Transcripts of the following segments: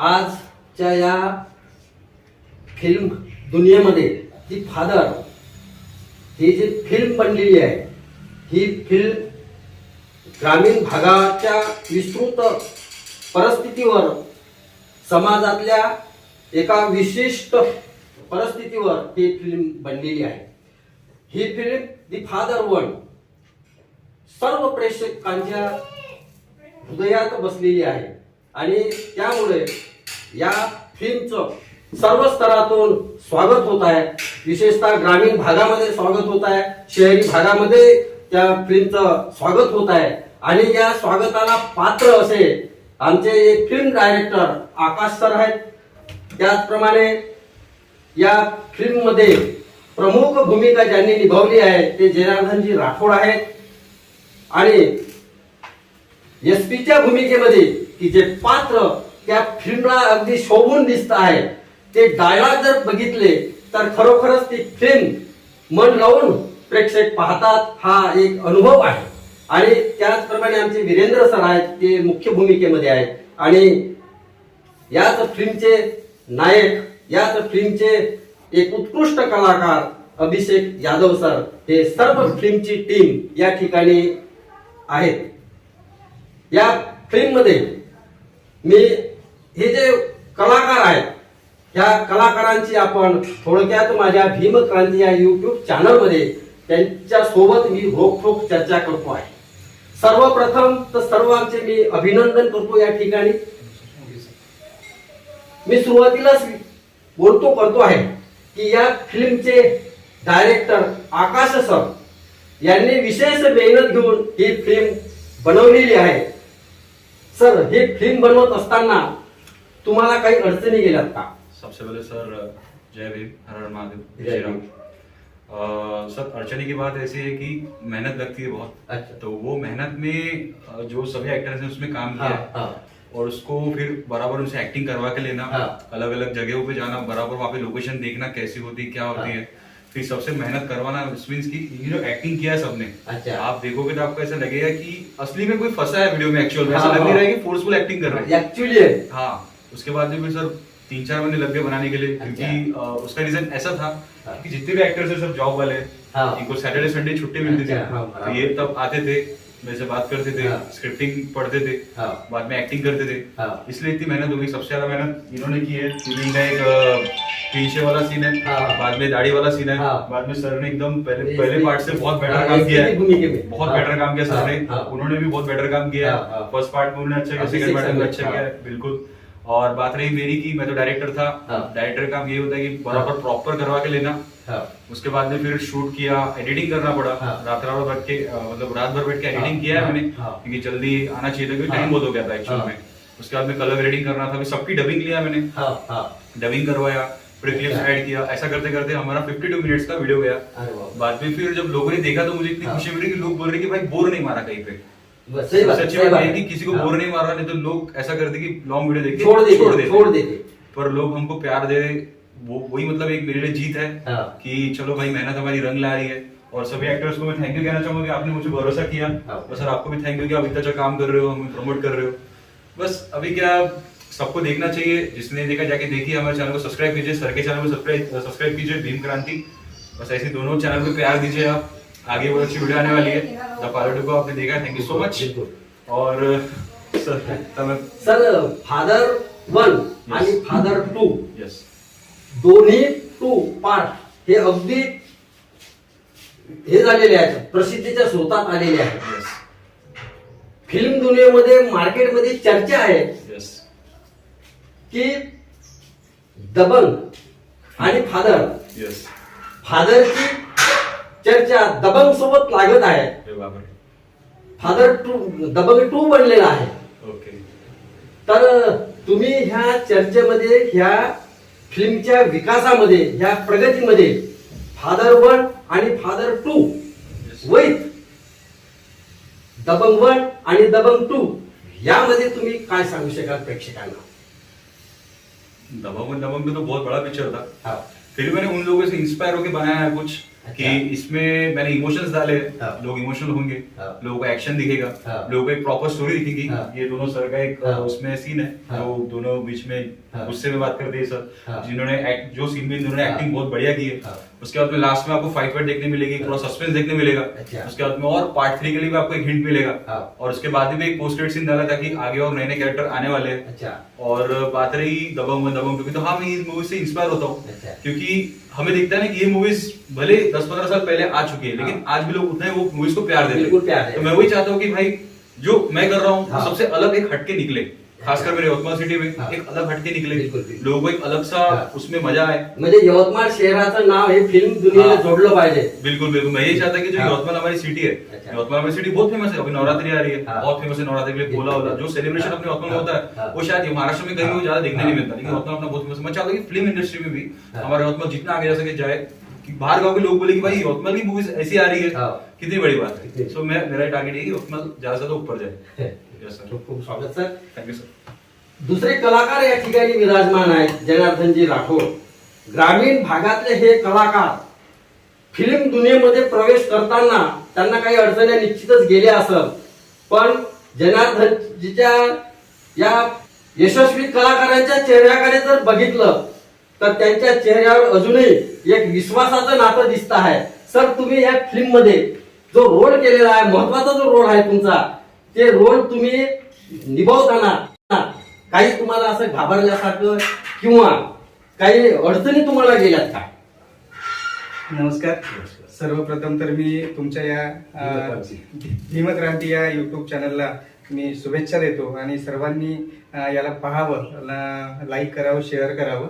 आजच्या या फिल्म दुनियेमध्ये ती फादर ही जी फिल्म बनलेली आहे ही फिल्म ग्रामीण भागाच्या विस्तृत परिस्थितीवर समाजातल्या एका विशिष्ट परिस्थितीवर ती फिल्म बनलेली आहे. ही फिल्म दी फादर वन सर्व प्रेक्षकांच्या हृदयात बसलेली आहे. आणि त्यामुळे या फिल्मचं सर्व स्तरातून स्वागत होत आहे. विशेषतः ग्रामीण भागामध्ये स्वागत होत आहे. शहरी भागामध्ये त्या फिल्मचं स्वागत होत आहे. आणि या स्वागताला पात्र असे आमचे एक फिल्म डायरेक्टर आकाश सर आहेत. त्याचप्रमाणे या फिल्ममध्ये प्रमुख भूमिका ज्यांनी निभावली आहे ते जनार्दनजी राठोड आहेत. आणि एस पीच्या भूमिकेमध्ये की जे पात्र त्या फिल्मला अगदी शोभून दिसत आहे. ते डायलॉग जर बघितले तर खरोखरच ती फिल्म मन लावून प्रेक्षक पाहतात हा एक अनुभव आहे. आणि त्याचप्रमाणे आमचे वीरेंद्र सर आहेत ते मुख्य भूमिकेमध्ये आहेत. आणि याच फिल्मचे नायक याच फिल्मचे एक उत्कृष्ट कलाकार अभिषेक यादव सर हे सर्व फिल्मची टीम या ठिकाणी आहेत. या फिल्ममध्ये मी हे जे कलाकार आहेत त्या कलाकारांची आपण थोडक्यात माझ्या भीमक्रांती या युट्यूब चॅनलमध्ये त्यांच्यासोबत त्यांच्यासोबत मी रोखोक चर्चा करतो आहे. सर्वप्रथम तर सर्व आमचे मी अभिनंदन करतो या ठिकाणी. मी सुरुवातीलाच बोलतो करतो आहे की या फिल्मचे डायरेक्टर आकाश सर यांनी विशेष मेहनत घेऊन ही फिल्म बनवलेली आहे. सर हे फ़िल्म बनवत असताना तुम्हाला काही अडचणी गेल्यात का सबसे पहले सर जय भीम हर हर महादेव जय जय राम भीम। अ, सर अड़चने की बात ऐसी है कि मेहनत लगती है बहुत अच्छा। तो वो मेहनत में अ, जो सभी एक्टर्स ने उसमें काम किया हाँ, है हाँ। और उसको फिर बराबर उनसे एक्टिंग करवा के लेना हाँ। अलग अलग जगहों पे जाना बराबर वहाँ पे लोकेशन देखना कैसी होती है क्या होती हाँ। है फिर सबसे मेहनत करवाना मीन्स की ये जो एक्टिंग किया है सबने अच्छा। आप देखोगे तो आपको ऐसा लगेगा कि असली में कोई फंसा है वीडियो में एक्चुअल में ऐसा हाँ, लग नहीं हाँ। रहा है कि फोर्सफुल एक्टिंग कर रहा है एक्चुअली हाँ उसके बाद में फिर सर तीन चार महीने लग गए बनाने के लिए क्योंकि अ, उसका रीजन ऐसा था हाँ। कि जितने भी एक्टर्स है सब जॉब वाले हैं। इनको सैटरडे संडे छुट्टी मिलती थी अच्छा, तो। ये तब आते थे मेरे से बात करते थे हाँ। स्क्रिप्टिंग पढ़ते थे हाँ। बाद में एक्टिंग करते थे हाँ। इसलिए इतनी मेहनत हो गई सबसे ज़्यादा मेहनत इन्होंने की है सीलिंग का एक पीछे वाला सीन है हाँ। बाद में दाढ़ी वाला सीन है हाँ। बाद में सर ने एकदम पहले पहले पार्ट से बहुत बेटर हाँ, काम किया। है बहुत हाँ। बेटर काम किया सर हाँ, ने हाँ। उन्होंने भी बहुत बेटर काम किया हाँ, हाँ। है फ़र्स्ट पार्ट में उन्होंने अच्छा किया सेकंड पार्ट में अच्छा हाँ। किया है बिल्कुल और बात रही मेरी की मैं तो डायरेक्टर था हाँ। डायरेक्टर का काम ये होता है कि बराबर प्रॉपर करवा के लेना हाँ, उसके बाद में फिर शूट किया एडिटिंग करना पड़ा हाँ। रात रात बैठ के मतलब रात भर बैठ के हाँ, एडिटिंग किया है हाँ, मैंने हाँ। क्योंकि जल्दी आना चाहिए था क्योंकि हाँ। टाइम बहुत हो गया था एक्चुअल हाँ। में उसके बाद में कलर ग्रेडिंग करना था सबकी डबिंग लिया मैंने हाँ, हाँ। डबिंग करवाया फिर क्लिप्स अच्छा। ऐड किया ऐसा करते करते हमारा 52 मिनट्स का वीडियो गया बाद में फिर जब लोगों ने देखा तो मुझे इतनी हाँ। खुशी मिली कि लोग बोल रहे कि भाई बोर नहीं मारा कहीं पे सही बात है कि किसी को हाँ। बोर नहीं मारा नहीं तो लोग ऐसा करते कि लॉन्ग वीडियो देख छोड़ देते छोड़ देते पर लोग हमको प्यार दे रहे वो वही मतलब एक मेरे लिए जीत है हाँ। कि चलो भाई मेहनत हमारी रंग ला रही है। और सभी एक्टर्स को मैं थैंक यू कहना चाहूँगा कि आपने मुझे भरोसा किया। हाँ। और सर आपको भी थैंक यू कि आप इतना अच्छा काम कर रहे हो हमें प्रमोट कर रहे हो। बस अभी क्या सबको देखना चाहिए। जिसने देखा जाके देखिए हमारे चैनल को सब्सक्राइब कीजिए। सर के चैनल को सब्सक्राइब सब्सक्राइब कीजिए भीम क्रांति। बस ऐसे दोनों चैनल को प्यार दीजिए आप। आगे बहुत अच्छी वीडियो आने वाली है। द पायलट को आपने देखा। थैंक यू सो मच और सर सर फादर वन आणि फादर टू यस दोन्ही टू पार्ट हे अगदी हे झालेले आहेत. प्रसिद्धीच्या स्रोतात आलेले आहेत. फिल्म दुनियेमध्ये मार्केटमध्ये चर्चा आहे. की दबंग आणि फादर. यस फादरची चर्चा दबंग सोबत लागत आहे. फादर टू दबंग टू बनलेला आहे. ओके तर तुम्ही ह्या चर्चेमध्ये ह्या फिल्मच्या विकासामध्ये ह्या प्रगतीमध्ये फादर वन आणि फादर टू वैत दबंग वन आणि दबंग टू यामध्ये तुम्ही काय सांगू शकाल प्रेक्षकांना? दबंग दबंग में तो बहुत बड़ा पिक्चर था हा. फिर मैंने उन लोगों से इंस्पायर होकर बनाया है कुछ कि अच्छा। इसमें मैंने इमोशंस डाले हाँ। लोग इमोशनल होंगे हाँ। लोगों को एक्शन दिखेगा हाँ। लोगों को एक प्रॉपर स्टोरी दिखेगी हाँ। ये दोनों सर का एक हाँ। उसमें सीन है हाँ। जो दोनों बीच में हाँ। गुस्से में बात करते हैं सर हाँ। जिन्होंने जो सीन में इन्होंने। एक्टिंग बहुत बढ़िया की है। उसके बाद में लास्ट में आपको फाइट वाइट देखने मिलेगी थोड़ा सस्पेंस देखने मिलेगा अच्छा। उसके बाद में और पार्ट थ्री के लिए भी आपको एक हिंट मिलेगा। और उसके बाद भी एक पोस्ट सीन डाला था कि आगे और नए नए कैरेक्टर आने वाले हैं अच्छा और बात रही दबंग में दबंग क्योंकि तो हाँ मैं इस मूवी से इंस्पायर होता हूँ अच्छा। क्योंकि हमें दिखता है ना कि ये मूवीज भले दस पंद्रह साल पहले आ चुकी है लेकिन आज भी लोग उतने वो मूवीज को प्यार देते हैं। बिल्कुल प्यार देते तो मैं वही चाहता हूँ कि भाई जो मैं कर रहा हूँ हाँ। सबसे अलग एक हटके निकले खासकर मेरे यवतमाल सिटी में हाँ। एक अलग हटके निकले। लोगों को एक अलग सा हाँ। उसमें मज़ा आए म्हणजे यवतमाळ शहराचं नाव हे फ़िल्म दुनियेला हाँ। जोडलं पाहिजे बिल्कुल बिल्कुल मैं यही चाहता कि जो हाँ। यवतमाल हमारी सिटी है अच्छा। यवतमाल हमारी सिटी बहुत फ़ेमस है अभी नवरात्रि आ रही है। बहुत फ़ेमस है नवरात्रि के लिए बोला होता जो सेलिब्रेशन। अपने यवतमाल में होता हाँ। वो शायद महाराष्ट्र में कहीं। वो ज़्यादा देखने। नहीं मिलता लेकिन। यवतमाल अपना बहुत फ़ेमस मैं चाहता हूँ फ़िल्म इंडस्ट्री में भी। हमारा यवतमाल जितना आगे जा सके जाए कि बाहर गाँव के लोग बोले कि भाई यवतमाल की मूवीज ऐसी आ रही है। हाँ। कितनी बड़ी बात है। सो मैं मेरा टारगेट है कि यवतमाल ज्यादा से ज्यादा ऊपर जाए। सर खूप खूप स्वागत सर थैंक यू सर दुसरे कलाकार या ठिकाणी विराजमान आहेत जनार्दनजी राठोड. ग्रामीण भागातले हे कलाकार फिल्म दुनियेमध्ये प्रवेश करताना त्यांना काही अडचणी निश्चितच गेल्या असत पण जनार्दनजीच्या या यशस्वी कलाकारांच्या चेहऱ्याकडे जर बघितलं तर त्यांच्या चेहऱ्यावर अजूनही एक विश्वासाचं नातं दिसत आहे. सर तुम्ही या फिल्ममध्ये जो रोल केलेला आहे महत्त्वाचा जो रोल आहे तुमचा ते रोल तुम्ही निभावताना काही तुम्हाला असं घाबरल्यासारखं किंवा काही अडचणी तुम्हाला गेल्यात का? नमस्कार. सर्वप्रथम तर मी तुमच्या या अ, भीमक्रांती. या युट्यूब चॅनलला मी शुभेच्छा देतो आणि सर्वांनी याला पाहावं लाईक करावं शेअर करावं.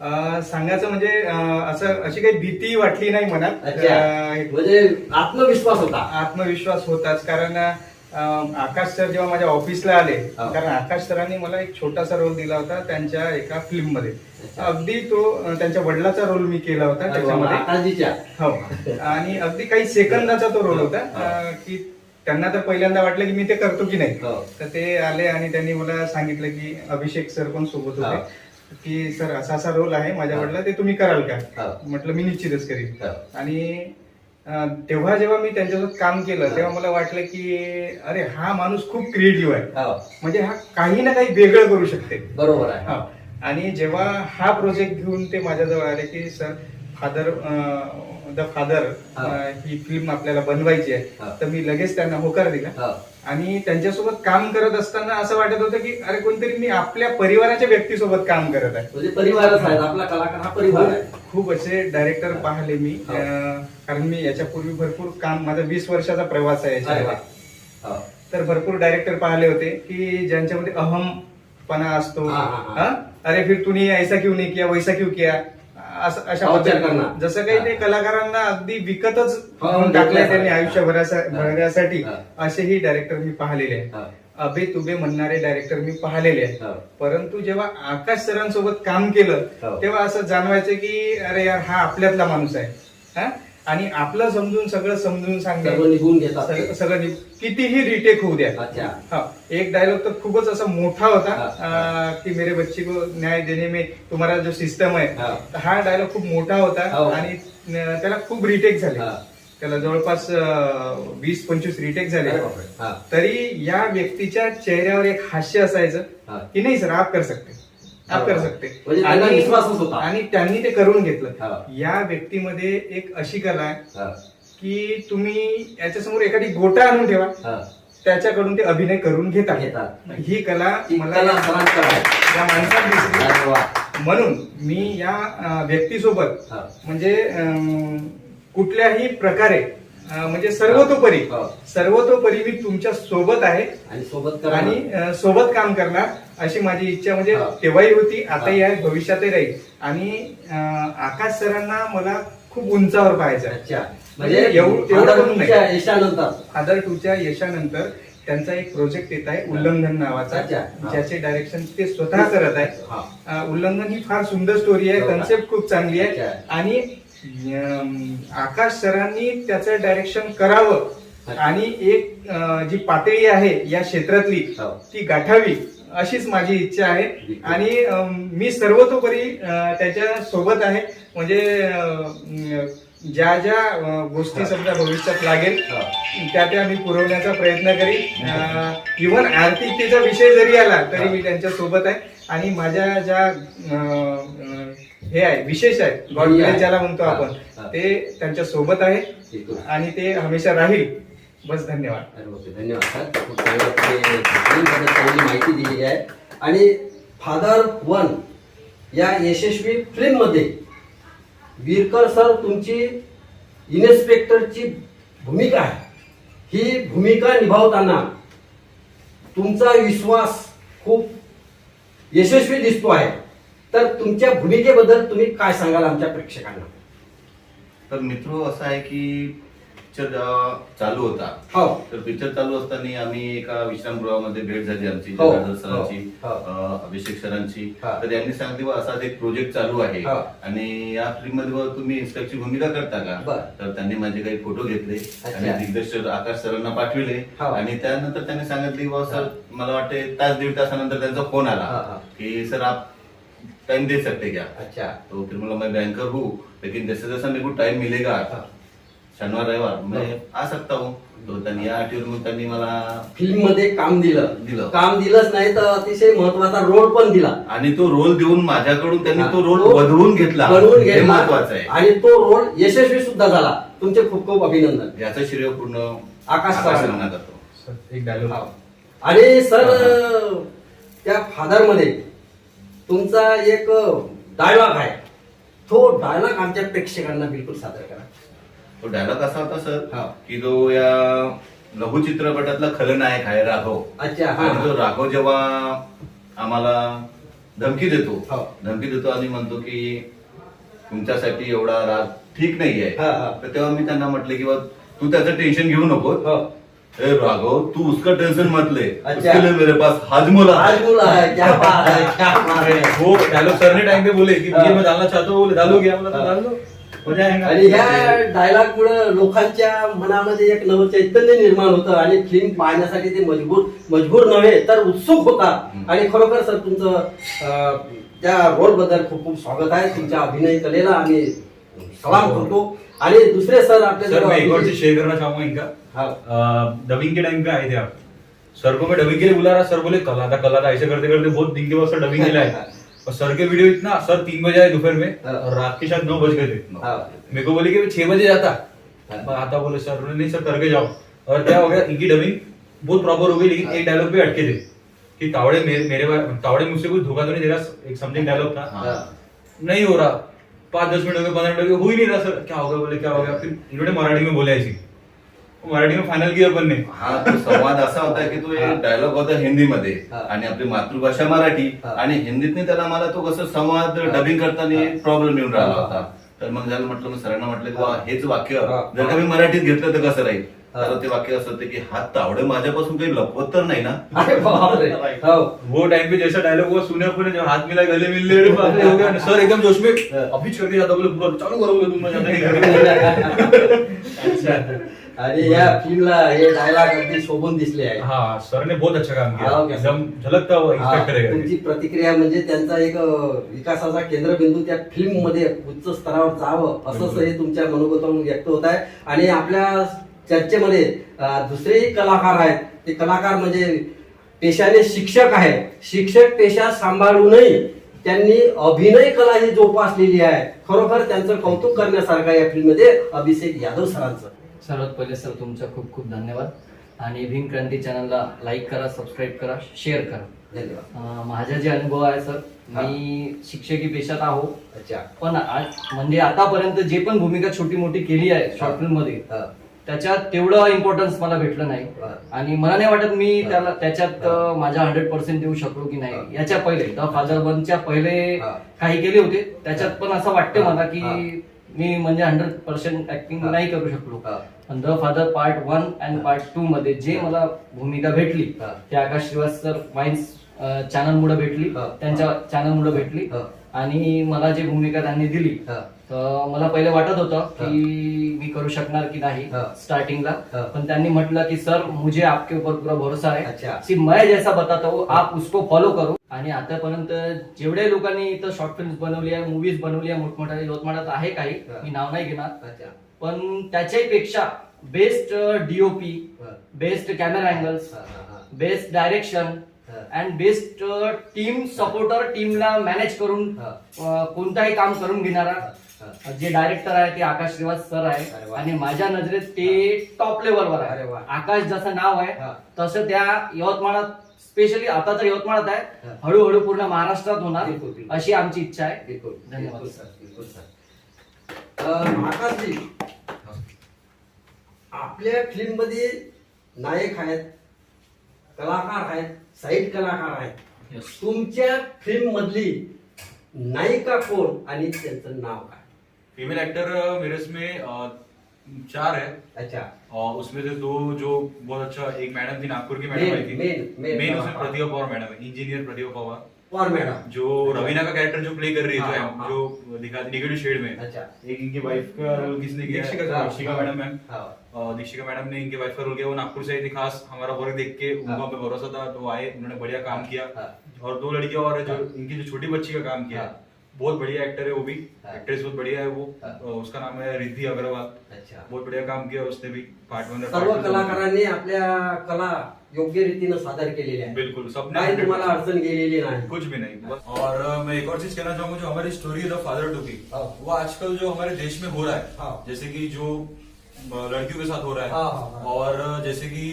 सांगायचं म्हणजे असं अशी काही भीती वाटली नाही मनात. म्हणजे आत्मविश्वास होता. आत्मविश्वास होताच. कारण आकाश सर जेव्हा माझ्या ऑफिसला आले हा. कारण आकाश सरांनी मला एक छोटासा रोल दिला होता त्यांच्या एका फिल्ममध्ये. अगदी तो त्यांच्या वडिलाचा रोल मी केला होता त्याच्यामध्ये. हो. आणि अगदी काही सेकंदाचा तो रोल होता हा. की त्यांना तर पहिल्यांदा वाटलं की मी ते करतो की नाही. हो. तर ते आले आणि त्यांनी मला सांगितलं की अभिषेक सर पण सोबत हा. होते की सर असा असा रोल आहे माझ्या. वडिला ते तुम्ही कराल. का म्हटलं मी निश्चितच करीन. आणि तेव्हा जेव्हा मी त्यांच्यासोबत काम केलं. तेव्हा मला वाटलं की अरे हा माणूस खूप क्रिएटिव्ह आहे म्हणजे हा काही ना काही वेगळं करू शकते बरोबर आहे. आणि जेव्हा हा प्रोजेक्ट घेऊन ते माझ्याजवळ आले की सर फादर द फादर हा. फिल्म आपल्याला बनवायची आहे. तर मी लगेच त्यांना होकार दिला. आणि त्यांच्यासोबत काम करत असताना असं वाटत होतं की अरे कोणतरी मी आपल्या परिवाराच्या व्यक्तीसोबत काम करत आहे म्हणजे परिवारच आहे आपला कलाकार हा परिवार आहे खूप- असे डायरेक्टर पाहिले मी कारण मी याच्यापूर्वी भरपूर काम माझा वीस वर्षाचा प्रवास आहे. याच्यामध्ये. तर भरपूर डायरेक्टर पाहिले होते की ज्यांच्यामध्ये अहमपणा असतो? अरे फिर तूने ऐसा क्यों नहीं किया वैसा क्यों किया असं अशा पद्धतीने. जसं काही ते. कलाकारांना अगदी विकतच हो, टाकलंय. त्यांनी. भरासाठी हा. असेही डायरेक्टर मी पाहिलेले आहेत. अबे तुबे म्हणणारे डायरेक्टर मी पाहिलेले आहेत. परंतु जेव्हा आकाश सरांसोबत काम केलं हो. तेव्हा असं जाणवायचं की अरे यार हा आपल्यातला माणूस आहे हा? आणि आपलं समजून सगळं समजून सांगणे निघून घेतात ते. सगळं सगळं नि- कितीही रिटेक होऊ द्या अच्छा हा एक डायलॉग तर खूपच असा मोठा होता हा. अं, की मेरे बच्चे को न्याय देने में तुम्हारा जो सिस्टम आहे हा. तर हा डायलॉग खूप मोठा होता हो. आणि त्याला खूप रिटेक झाले हा. त्याला जवळपास वीस पंचवीस रिटेक झाले अरे बापरे. हा. तरी या व्यक्तीच्या चेहऱ्यावर एक हास्य असायचं हा. की नाही सर आप कर सकते आप कर बरोबर. सकते म्हणजे त्यांना विश्वासच होता. आणि त्यांनी ते करून. घेतलं या व्यक्तीमध्ये एक अशी कला आहे. की तुम्ही याच्यासमोर एखादी गोटा आणून ठेवा. त्याच्याकडून ते अभिनय करून घेतात घेतात. ही कला मला. या माणसात दिसली. म्हणून मी या व्यक्तीसोबत. म्हणजे कुठल्याही प्रकारे म्हणजे सर्वतोपरी हा. सर्वतोपरी मी तुमच्यासोबत आहे आणि सोबत आणि सोबत काम करणार अशी माझी इच्छा म्हणजे हा. तेव्हाही होती आताही हा. आहे भविष्यातही राहील आणि आकाश सरांना मला खूप उंचावर पाहायचं आहे म्हणजे एवढं- एवढं पण नाही. तुमच्या यशानंतर फादर टूच्या यशानंतर त्यांचा एक प्रोजेक्ट येत आहे उल्लंघन नावाचा. आहे. ज्याचे डायरेक्शन ते स्वतः करत हा. अं, उल्लंघन ही फार सुंदर स्टोरी आहे? कन्सेप्ट खूप चांगली आहे. आणि आकाश सरांनी त्याचं डायरेक्शन करावं. आणि एक जी पातळी आहे या क्षेत्रातली हो. ती गाठावी अशीच माझी इच्छा आहे. आणि मी सर्वतोपरी त्याच्या सोबत आहे म्हणजे ज्या ज्या गोष्टी समजा भविष्यात लागेल. त्या त्या मी पुरवण्याचा प्रयत्न करीन इव्हन आर्थिकतेचा विषय जरी आला तरी मी त्यांच्यासोबत आहे आणि माझ्या ज्या हे आहे विशेष आहे. गॉड. ज्याला म्हणतो आपण. ते त्यांच्यासोबत आहे. आणि ते हमेशा राहील. बस धन्यवाद. ओके धन्यवाद चांगली माहिती दिलेली आहे. आणि फादर वन या यशस्वी फिल्ममध्ये विरकर सर तुमची इन्स्पेक्टरची भूमिका आहे. ही भूमिका निभावताना तुमचा विश्वास खूप यशस्वी दिसतो आहे. तर तुमच्या भूमिकेबद्दल तुम्ही काय सांगाल आमच्या प्रेक्षकांना तर मित्र असं आहे की पिक्चर चालू होता हो तर पिक्चर चालू असताना आम्ही एका विश्रामगृहामध्ये भेट झाली आमची हो, सरांची हो, हो. अं, अभिषेक सरांची हा. तर त्यांनी सांगितले बा असाच एक प्रोजेक्ट चालू आहे हा. आणि या फिल्ममध्ये बा तुम्ही इन्स्पेक्टरची भूमिका करता का बर. तर त्यांनी माझे काही फोटो घेतले. आणि दिग्दर्शक आकाश सरांना पाठविले हा. आणि त्यानंतर त्यांनी सांगितले बा सर मला वाटते तास दीड तासानंतर त्यांचा फोन हा, आला हा. की सर आप टाइम दे सकते क्या? अच्छा। तो फिर बोला मैं बैंकर हूँ लेकिन जैसे जैसा मेरे को टाइम मिलेगा. शनिवार रविवार मैं. आ सकता हूँ। तो त्यांनी या अटीवर मग त्यांनी मला फिल्ममध्ये काम दिलं. दिलं. काम दिलंच नाही तर अतिशय महत्त्वाचा रोल पण दिला. आणि तो रोल देऊन माझ्याकडून त्यांनी. तो रोल तो वधवून घेतला. बनवून हे घेतला. महत्वाचं आहे. आणि तो रोल यशस्वी सुद्धा झाला. तुमचे खूप खूप अभिनंदन. याचं श्रेय पूर्ण आकाश सरांना. करतो एक डायलॉग. आणि सर त्या फादरमध्ये तुमचा एक डायलॉग आहे तो डायलॉग आमच्या प्रेक्षकांना बिलकुल सादर करा तो डायलॉग असा होता हा. सर की जो या लघु चित्रपटातला खलनायक आहे राघव अच्छा हा आणि तो राघव जेव्हा आम्हाला धमकी देतो हो. धमकी देतो आणि म्हणतो की तुमच्यासाठी एवढा राग ठीक नाहीये हा, हा. तर तेव्हा मी त्यांना म्हटलं की बा तू त्याचं टेन्शन घेऊ नको हो. ए राघव तू उसका टेंशन मत ले. अच्छा. उसके लिए मेरे पास हाजमोला है. आज मुलं आहे क्या बात आहे क्या बात आहे वो डायलॉग सर ने टाइम पे बोले कि हाँ। ये मैं डालना चाहता हूँ बोले बोला तो डाल. दो हो जाएगा. आणि ह्या डायलॉग मुळे लोकांच्या मनामध्ये एक नवं चैतन्य निर्माण होतं आणि फिल्म पाहण्यासाठी ते मजबूर मजबूर नव्हे तर उत्सुक होतात. आणि खरोखर सर तुमचं अं, त्या रोलबद्दल खूप खूप स्वागत आहे. तुमच्या अभिनय कलेला आम्ही सलाम करतो आणि दुसरे सर आपले सर मैं एक और चीज शेयर करना चाहूंगा इनका हाँ डबिंग के टाइम पे आए थे आप सर को मैं डबिंग के लिए बुला रहा सर बोले कल आता कल आता ऐसे करते करते बहुत दिन के बाद सर डबिंग के लिए आए और सर के वीडियो इतना सर तीन बजे आए दोपहर में. हाँ। और रात के शायद नौ बज गए थे. हाँ। मेरे को बोले कि छह बजे जाता. हाँ। आता बोले सर नहीं सर करके जाओ. और क्या हो गया इनकी डबिंग बहुत प्रॉपर हो गई लेकिन एक डायलॉग पे अटके थे. कि तावड़े मेरे मेरे तावड़े मुझसे कुछ धोखा तो नहीं दे रहा एक समथिंग डायलॉग था. हाँ। नहीं हो रहा. पाँच दस मिनट हो गए पंद्रह मिनट हो गए हो ही नहीं रहा सर. क्या होगा बोले क्या हो गया? फिर इन्होंने मराठी में बोला ऐसी. मराठी में फाइनल किया अपन ने हा तो संवाद असा होता की तो. एक डायलॉग होता हिंदीमध्ये हा. आणि आपली मातृभाषा मराठी हा. आणि हिंदीतने त्याला मला तो कसं संवाद हा. डबिंग करताना हा. प्रॉब्लेम येऊन राहिला हा. होता तर मग झालं म्हटलं मग सरांना म्हटलं की हेच वाक्य हा. जर का मी मराठीत घेतलं तर कसं राहील हा. तर ते वाक्य असं होतं की हात तावडे माझ्यापासून काही लपवत तर नाही ना अरे बापरे हो वो टाइम पे जैसा डायलॉग हुआ सुने अपने जब हाथ मिला गले मिल ले बाप रे, हो गया सर एकदम जोश में हाँ। अभी करके जाता बोले पूरा चालू करो बोले तुम मैं जाता नहीं करके अच्छा आणि या फिल्मला हे डायलॉग अगदी शोभून दिसले आहे. हाँ सर ने बहुत अच्छा काम हाँ, किया okay, एकदम झलकता हुआ हा, इंस्पेक्टर तुमची प्रतिक्रिया म्हणजे त्यांचा एक अ, विकासाचा केंद्रबिंदू त्या फिल्ममध्ये उच्च स्तरावर जावं असंच हे तुमच्या मनोगतातून व्यक्त होत आहे. आणि आपल्या चर्चेमध्ये अ, दुसरेही कलाकार आहेत. ते कलाकार म्हणजे पेशाने शिक्षक आहेत शिक्षक पेशा सांभाळूनही त्यांनी अभिनय कला ही जोपासलेली आहे. खरोखर त्यांचं कौतुक करण्यासारखं आहे या फिल्ममध्ये अभिषेक यादव सरांचं. सर्वात पहिले सर तुमचा खूप खूप धन्यवाद आणि भीम क्रांती चॅनलला लाईक करा सबस्क्राईब करा शेअर करा धन्यवाद अं, माझा जे अनुभव आहे सर मी शिक्षकी पेशात आहो अच्छा पण आज म्हणजे आतापर्यंत जे पण भूमिका छोटी मोठी केली आहे शॉर्ट फिल्ममध्ये हा, त्याच्यात तेवढं इम्पॉर्टन्स मला भेटलं नाही हा. आणि मला नाही वाटत मी हा. त्याला त्याच्यात हा. अं, माझा हंड्रेड पर्सेंट देऊ शकलो की हा. नाही याच्या पहिले द फादर वनच्या पहिले हा. काही केले होते त्याच्यात पण असं वाटतं हा. मला. की मी म्हणजे हंड्रेड पर्सेंट ऍक्टिंग हा. नाही करू शकलो हा. पण the father part one and part two मध्ये जे मला भूमिका भेटली हा. ते आकाश श्रीवास सर माइन्स चॅनल मुळे भेटली हा. त्यांच्या चॅनल मुळे भेटली हा. आणि मला जी भूमिका त्यांनी दिली हा. तर मला पहिले वाटत होतं की मी करू शकणार की नाही हा. स्टार्टिंगला हा. पण त्यांनी म्हटलं की सर मुझे आपके ऊपर पूरा भरोसा है अच्छा. की मैं जैसा बताता हूँ आप उसको फॉलो करो आणि आतापर्यंत जेवढ्या लोकांनी इथं शॉर्ट फिल्म बनवली आहे मूवीज बनवली आहे मोठमोठ्या यवतमाळात आहे काही हा. मी नाव नाही घेणार अच्छा पण त्याच्याही पेक्षा बेस्ट डीओपी हा. बेस्ट कॅमेरा अँगल्स हा, हा, हा. बेस्ट डायरेक्शन हा. अँड बेस्ट टीम सपोर्टर टीमला मॅनेज करून हा. अ, कोणताही काम करून घेणारा हा. जे डायरेक्टर आहे ते आकाश श्रीवास सर अरे आहे. आणि माझ्या नजरेत ते टॉप लेवलवर आहे. आकाश जसं नाव आहे. तसं त्या यवतमाळात स्पेशली आता तर यवतमाळात हा. आहे हळूहळू पूर्ण महाराष्ट्रात होणार. अशी आमची इच्छा आहे बिलकुल धन्यवाद. सर बिलकुल सर आकाशजी आपल्या फिल्ममध्ये नायक आहेत कलाकार आहेत साईड कलाकार आहेत तुमच्या फिल्म मधली नायिका कोण आणि त्यांचं नाव काय फीमेल एक्टर मेरे इसमें चार है अच्छा और उसमें से दो जो बहुत अच्छा एक मैडम थी नागपुर की मैडम आई थी मेन हाँ, उसमें हाँ। प्रतिभा पवार मैडम है इंजीनियर प्रतिभा पवार और मैडम जो रवीना का कैरेक्टर जो प्ले कर रही है हाँ, जो हाँ, हाँ। जो दिखा निगेटिव शेड में अच्छा एक इनकी वाइफ का रोल किसने किया दीक्षिका हाँ, हाँ, मैडम मैम हाँ। दीक्षिका मैडम ने इनके वाइफ का रोल किया वो नागपुर से आई थी खास हमारा वर्क देख के उनको हाँ। पे भरोसा था तो आए उन्होंने बढ़िया काम किया हाँ। और दो लड़कियाँ और है जो हाँ। इनकी जो छोटी बच्ची का काम किया है हाँ। बहुत बढ़िया एक्टर है वो भी। हाँ। एक्ट्रेस बहुत बढ़िया है वो। हाँ। उसका नाम है रिद्धि अग्रवाल। अच्छा। बहुत बढ़िया काम किया उसने भी। पार्ट वन सर्व कलाकारांनी आपल्या कला योग्य रीतीनं सादर केलेल्या आहे. बिल्कुल सबने तुम्हाला अडचण गेलेली नाही. कुछ भी नहीं. और मैं एक और चीज़ कहना चाहूँगा जो हमारी स्टोरी है फादर टू की हाँ। वो आजकल जो हमारे देश में हो रहा है। हाँ। जैसे कि जो लड़कियों के साथ हो रहा है। हाँ, हाँ, हाँ। और जैसे कि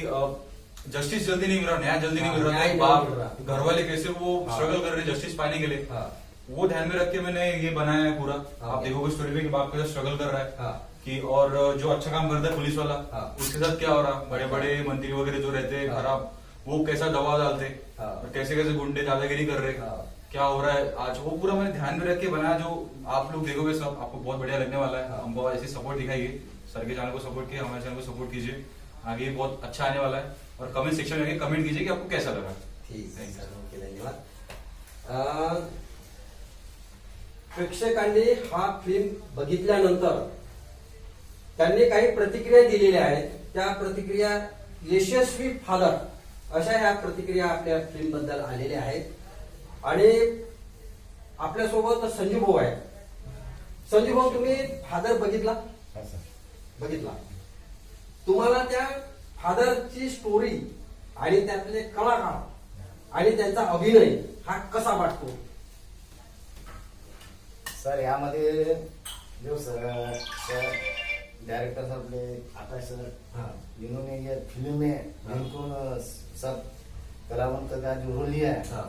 जस्टिस जल्दी नहीं मिल रहा न्याय जल्दी नहीं हाँ, मिल रहा तो घर वाले कैसे वो हाँ। स्ट्रगल कर रहे हैं जस्टिस पाने के लिए? हाँ। वो ध्यान में रख के मैंने ये बनाया है पूरा हाँ। आप देखोगे स्टोरी में कि बाप कैसे स्ट्रगल कर रहा है हाँ। कि और जो अच्छा काम करता है पुलिस वाला हाँ। उसके साथ क्या हो रहा बड़े बड़े मंत्री वगैरह जो रहते हैं हाँ। खराब वो कैसा दबाव डालते हाँ। और कैसे कैसे गुंडे दादागिरी कर रहे हाँ। क्या हो रहा है आज वो पूरा मैंने ध्यान में रख के बनाया जो आप लोग देखोगे सब आपको बहुत बढ़िया लगने वाला है हाँ। हमको ऐसी सपोर्ट दिखाइए सर के चैनल को सपोर्ट किए हमारे चैनल को सपोर्ट कीजिए आगे बहुत अच्छा आने वाला है और कमेंट सेक्शन में कमेंट कीजिए कि आपको कैसा लगा ठीक ओके धन्यवाद प्रेक्षकांनी हा फिल्म बघितल्यानंतर त्यांनी काही प्रतिक्रिया दिलेल्या आहेत. त्या प्रतिक्रिया यशस्वी फादर अशा ह्या प्रतिक्रिया आपल्या फिल्मबद्दल आलेल्या आहेत. आणि आपल्यासोबत संजू भाऊ आहे संजू भाऊ तुम्ही फादर बघितला? बघितला. तुम्हाला त्या फादरची स्टोरी आणि त्यातले कलाकार आणि त्यांचा अभिनय हा कसा वाटतो? सर यामध्ये जो सर सर डायरेक्टर साहब अपने आकाश सर हाँ जिन्होंने ये फ़िल्म में बिल्कुल सब कलावंत का जो रोल लिया है हाँ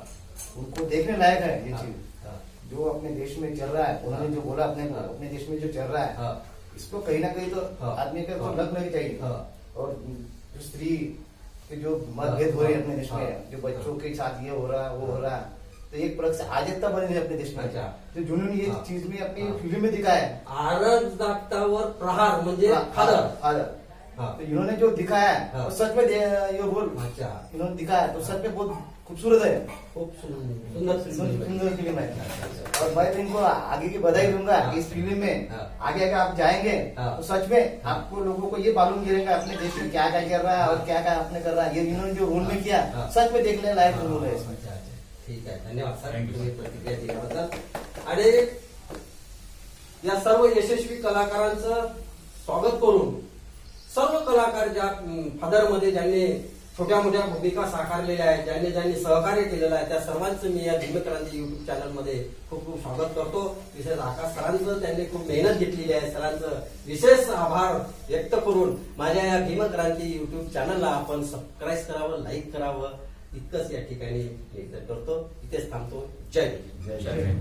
उनको देखने लायक है ये हाँ, चीज़ हाँ, जो अपने देश में चल रहा है उन्होंने जो बोला अपने हाँ। अपने देश में जो चल रहा है हाँ, इसको कहीं ना कहीं तो हाँ। आदमी का तो हाँ। लगना ही चाहिए हाँ। और जो स्त्री के जो मतभेद हो रहे हैं अपने देश हाँ। में जो बच्चों के साथ ये हो रहा है वो हो रहा है तो एक प्रकार से आजकता बनी है अपने देश में अच्छा। तो जिन्होंने ये हाँ। चीज़ में अपनी हाँ। फ़िल्म में दिखाया है प्रहार म्हणजे फादर फादर हाँ। तो इन्होंने जो दिखाया है हाँ। वो सच में दे- ये रोल अच्छा इन्होंने दिखाया है तो सच में बहुत खूबसूरत है खूप सुंदर सुंदर सुंदर फ़िल्म सुंदर फ़िल्म है और मैं तो इनको आगे की बधाई दूँगा हाँ। कि इस फ़िल्म में हाँ। आगे आगे आप जाएँगे हाँ। तो सच में हाँ। आपको लोगों को ये मालूम गिरेगा अपने देश में क्या क्या कर रहा है और क्या क्या आपने कर रहा है ये इन्होंने जो रोल में किया हाँ। सच में देखने लायक रोल है इसमें अच्छा, अच्छा. ठीक आहे धन्यवाद सर Thank you, तुम्ही प्रतिक्रिया दिल्याबद्दल आणि या सर्व यशस्वी कलाकारांचं स्वागत करून सर्व कलाकार ज्या फादरमध्ये ज्यांनी छोट्या मोठ्या भूमिका साकारलेल्या आहेत ज्यांनी ज्यांनी सहकार्य केलेलं आहे त्या सर्वांचं मी या भीमक्रांती युट्यूब चॅनलमध्ये खूप खूप स्वागत करतो. विशेष आकाश सरांचं त्यांनी खूप मेहनत घेतलेली आहे. सरांचं विशेष आभार व्यक्त करून माझ्या या भीमक्रांती युट्यूब चॅनलला आपण सबस्क्राईब करावं लाईक करावं इतकंच या ठिकाणी करतो. इथेच थांबतो. जय जय जय